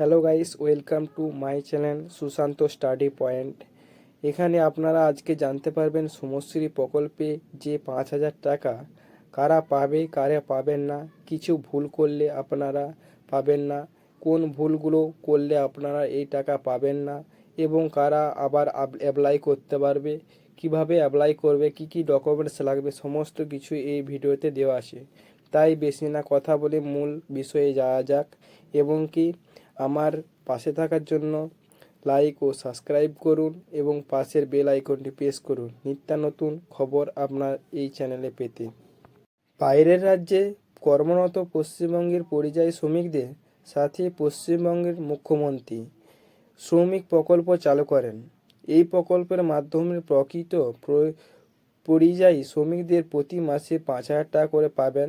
Hello guys welcome to my channel Sushant study point এখানে আপনারা আজকে জানতে পারবেন সমশ্রী প্রকল্পে যে পাঁচ হাজার টাকা কারা পাবে, কারা পাবেন না, কিছু ভুল করলে আপনারা পাবেন না, কোন ভুলগুলো করলে আপনারা এই টাকা পাবেন না, এবং কারা আবার অ্যাপ্লাই করতে পারবে, কীভাবে অ্যাপ্লাই করবে, কি কি ডকুমেন্টস লাগবে, সমস্ত কিছু এই ভিডিওতে দেওয়া আছে। তাই বেশি না কথা বলে মূল বিষয়ে যাওয়া যাক, এবং কি আমার পাশে থাকার জন্য লাইক ও সাবস্ক্রাইব করুন এবং পাশের বেল আইকনটি প্রেস করুন। নিত্য নতুন খবর আপনার এই চ্যানেলে পেতে। বাইরের রাজ্যে কর্মরত পশ্চিমবঙ্গের পরিযায়ী শ্রমিকদের সাথে পশ্চিমবঙ্গের মুখ্যমন্ত্রী শ্রমিক প্রকল্প চালু করেন। এই প্রকল্পের মাধ্যমে প্রকৃত পরিযায়ী শ্রমিকদের প্রতি মাসে পাঁচ হাজার টাকা করে পাবেন।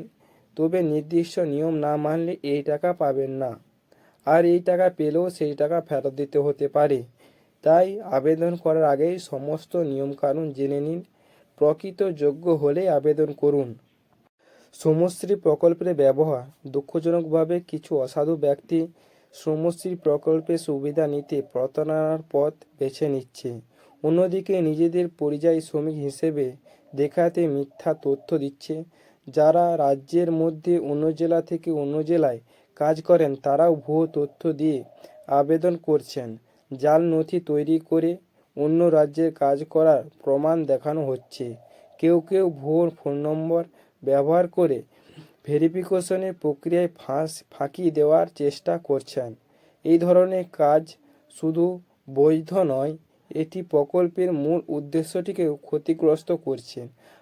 তবে নির্দিষ্ট নিয়ম না মানলে এই টাকা পাবেন না। আর এই টাকা পেলেও সেই টাকা ফেরত দিতে হতে পারে। তাই আবেদন করার আগেই সমস্ত নিয়মকানুন জেনে নিন, প্রকৃত যোগ্য হলে আবেদন করুন। শ্রমশ্রী প্রকল্পের ব্যবহার, দুঃখজনকভাবে কিছু অসাধু ব্যক্তি শ্রমশ্রী প্রকল্পের সুবিধা নিতে প্রতারণার পথ বেছে নিচ্ছে। অন্যদিকে নিজেদের পরিযায়ী শ্রমিক হিসেবে দেখাতে মিথ্যা তথ্য দিচ্ছে, যারা রাজ্যের মধ্যে অন্য জেলা থেকে অন্য জেলায় কাজ করেন, তারাও ভুয়ো তথ্য দিয়ে আবেদন করছেন। জাল নথি তৈরি করে অন্য রাজ্যের কাজ করার প্রমাণ দেখানো হচ্ছে। কেউ কেউ ভুয়ো ফোন নম্বর ব্যবহার করে ভেরিফিকেশনের প্রক্রিয়ায় ফাঁস, ফাঁকি দেওয়ার চেষ্টা করছেন। এই ধরনের কাজ শুধু বৈধ নয়, এটি প্রকল্পের মূল উদ্দেশ্যটিকেও ক্ষতিগ্রস্ত করছে।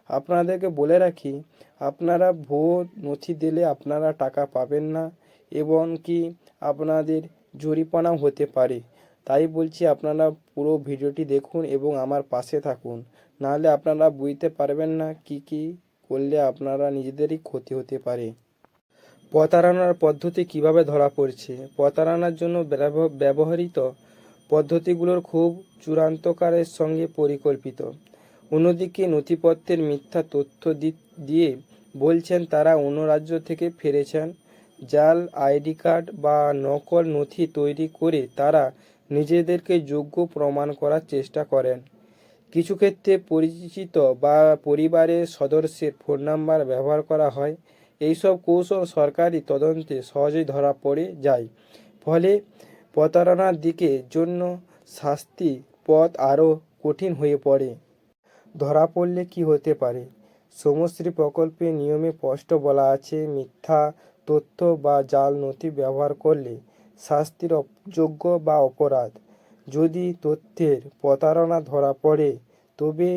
আপনাদেরকে বলে রাখি, আপনারা ভুয়ো নথি দিলে আপনারা টাকা পাবেন না। এবং কি আপনাদের জরিমানাও হতে পারে। তাই বলছি আপনারা পুরো ভিডিওটি দেখুন এবং আমার পাশে থাকুন। নাহলে আপনারা বুঝতে পারবেন না কি কি করলে আপনারা নিজেদেরই ক্ষতি হতে পারে। প্রতারণার পদ্ধতি কীভাবে ধরা পড়ছে? প্রতারণার জন্য ব্যব- ব্যবহৃত পদ্ধতিগুলোর খুব চূড়ান্তকারের সঙ্গে পরিকল্পিত। অন্যদিকে নথিপত্রের মিথ্যা তথ্য দিয়ে বলছেন তারা অন্য রাজ্য থেকে ফিরেছেন। জাল, আইডি কার্ড বা নকল নথি তৈরি করে তারা নিজেদেরকে যোগ্য প্রমাণ করার চেষ্টা করেন। কিছু ক্ষেত্রে পরিচিত বা পরিবারের সদস্যের ফোন নাম্বার ব্যবহার করা হয়। এইসব কৌশল সরকারি তদন্তে সহজেই ধরা পড়ে যায়। ফলে প্রতারণার দিকে জন্য শাস্তি পথ আরও কঠিন হয়ে পড়ে। ধরা পড়লে কি হতে পারে? সমশ্রী প্রকল্পে নিয়মে স্পষ্ট বলা আছে, মিথ্যা তথ্য বা জাল নথি ব্যবহার করলে শাস্তির যোগ্য বা অপরাধ। যদি তথ্যের প্রতারণা ধরা পড়ে, তবে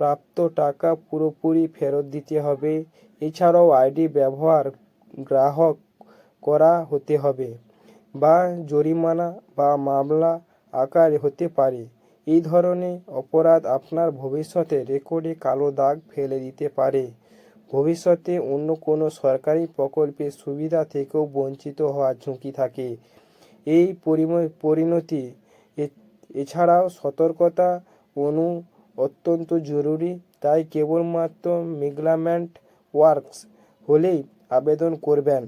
প্রাপ্ত টাকা পুরোপুরি ফেরত দিতে হবে। এছাড়াও আইডি ব্যবহার গ্রাহক করা হতে হবে বা জরিমানা বা মামলা আকার হতে পারে। এই ধরনের অপরাধ আপনার ভবিষ্যতে রেকর্ডে কালো দাগ ফেলে দিতে পারে। ভবিষ্যতে অন্য কোনো সরকারি প্রকল্পের সুবিধা থেকেও বঞ্চিত হওয়ার ঝুঁকি থাকে। এই পরিণতি এছাড়াও সতর্কতা অনু অত্যন্ত জরুরি, তাই কেবলমাত্র মিগলামেন্ট ওয়ার্কস হলেই আবেদন করবেন।